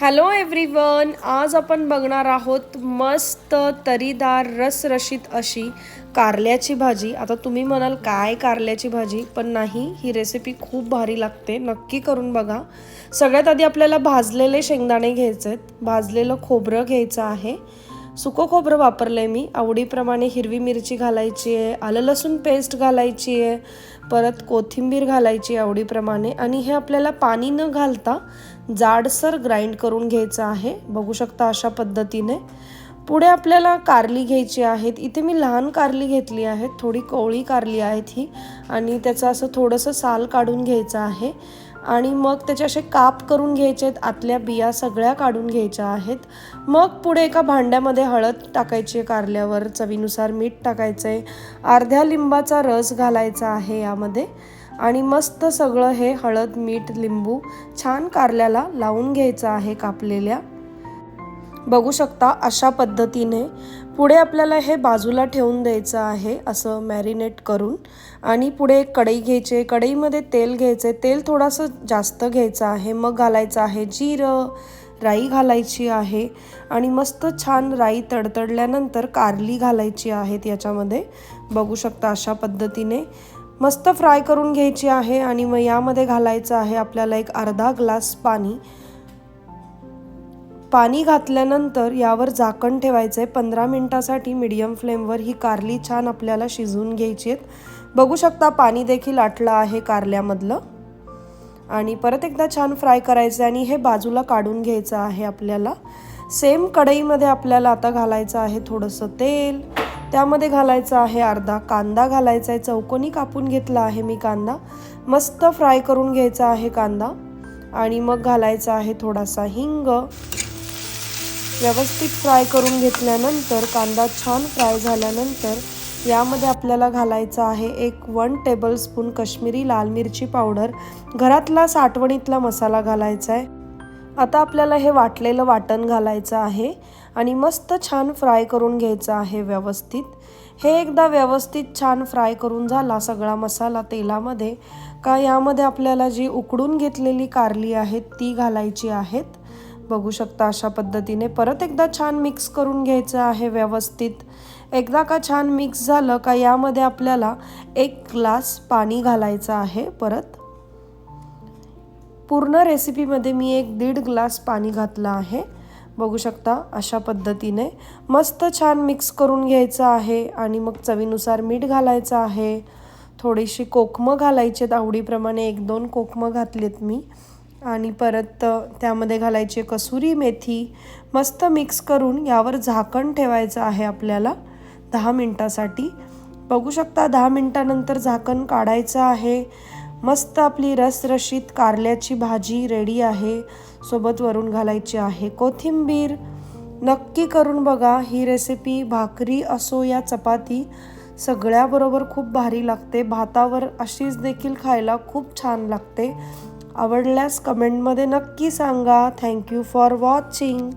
Hello everyone आज आपण बघणार आहोत मस्त तरीदार रसरशीत अशी कारल्याची भाजी. आता तुम्ही म्हणाल काय कारल्याची भाजी? पण नाही ही रेसिपी खूप भारी लागते. नक्की करून बघा. सगळ्यात आधी आपल्याला भाजलेले शेंगदाणे घ्यायचे आहेत भाजलेलं खोबरं घ्यायचं आहे. सुकं खोबरं वापरलं आहे मी. आवडीप्रमाणे हिरवी मिरची घालायची आहे आलं लसूण पेस्ट घालायची आहे परत कोथिंबीर घालायची आहे आवडीप्रमाणे. आणि हे आपल्याला पाणी न घालता जाडसर ग्राइंड करून घ्यायचं आहे. बघू शकता अशा पद्धतीने. पुढे आपल्याला कारली घ्यायची आहेत. इथे मी लहान कारली घेतली आहे थोडी कोवळी कारली आहेत ही. आणि त्याचं असं थोडंसं साल काढून घ्यायचं आहे. आणि मग त्याचे असे काप करून घ्यायचे आहेत आतल्या बिया सगळ्या काढून घ्यायच्या आहेत. मग पुढे एका भांड्यामध्ये हळद टाकायची आहे कारल्यावर चवीनुसार मीठ टाकायचं आहे. अर्ध्या लिंबाचा रस घालायचा आहे यामध्ये. आणि मस्त सगळं हे हळद मीठ लिंबू छान कारल्याला लावून घ्यायचं आहे कापलेल्या. बघू शकता अशा पद्धतीने पुढे आपल्याला हे बाजूला ठेवून द्यायचं आहे असं मॅरिनेट करून. आणि पुढे एक कढई घ्यायचे कढईमध्ये तेल घ्यायचे तेल थोडंसं जास्त घ्यायचं आहे. मग घालायचं आहे जिरं राई घालायची आहे. आणि मस्त छान राई तडतडल्यानंतर कारली घालायची आहेत याच्यामध्ये. बघू शकता अशा पद्धतीने. मस्त फ्राय करून घ्यायची आहे. आणि मग यामध्ये घालायचं आहे आपल्याला एक अर्धा ग्लास पाणी. पाणी घातल्यानंतर यावर झाकण ठेवायचं आहे पंधरा मिनटासाठी मीडियम फ्लेमवर ही कारली छान आपल्याला शिजवून घ्यायची आहेत. बघू शकता पाणी देखील आटलं आहे कारल्यामधलं. आणि परत एकदा छान फ्राय करायचं आणि हे बाजूला काढून घ्यायचं आहे आपल्याला. सेम कढईमध्ये आपल्याला आता घालायचं आहे थोडंसं तेल. त्यामध्ये घालायचं आहे अर्धा कांदा घालायचा आहे चौकोनी कापून घेतला आहे मी कांदा. मस्त फ्राय करून घ्यायचा आहे कांदा. आणि मग घालायचा आहे थोडासा हिंग. व्यवस्थित फ्राय करून घेतल्यानंतर कांदा छान फ्राय झाल्यानंतर यामध्ये आपल्याला घालायचं आहे एक वन टेबलस्पून काश्मीरी लाल मिरची पावडर. घरातला साठवणीतला मसाला घालायचा आहे. आता आपल्याला हे वाटलेलं वाटण घालायचं आहे आणि मस्त छान फ्राय करून घ्यायचं आहे व्यवस्थित. हे एकदा व्यवस्थित छान फ्राय करून झाला सगळा मसाला तेलामध्ये का यामध्ये आपल्याला जी उकडून घेतलेली कारली आहेत ती घालायची आहेत. बघू शकता अशा पद्धतीने. परत एकदा छान मिक्स करून घ्यायचं आहे व्यवस्थित. एकदा का छान मिक्स झालं का यामध्ये आपल्याला एक ग्लास पाणी घालायचं आहे परत. पूर्ण रेसिपीमध्ये मी एक दीड ग्लास पाणी घातलं आहे. बघू शकता अशा पद्धतीने. मस्त छान मिक्स करून घ्यायचं आहे आणि मग चवीनुसार मीठ घालायचं आहे. थोडीशी कोकमं घालायची आहेत. आवडीप्रमाणे एक दोन कोकमं घातलीत मी. आणि परत त्यामध्ये घालायची कसुरी मेथी मस्त मिक्स करून यावर झाकण ठेवायचं आहे आपल्याला दहा मिनटासाठी. बघू शकता दहा मिनटानंतर झाकण काढायचं आहे. मस्त आपली रसरशीत कारल्याची भाजी रेडी आहे. सोबत वरून घालायची आहे कोथिंबीर. नक्की करून बघा ही रेसिपी भाकरी असो या चपाती सगळ्याबरोबर खूप भारी लागते. भातावर अशीच देखील खायला खूप छान लागते. आवडल्यास कमेंटमध्ये नक्की सांगा. Thank you for watching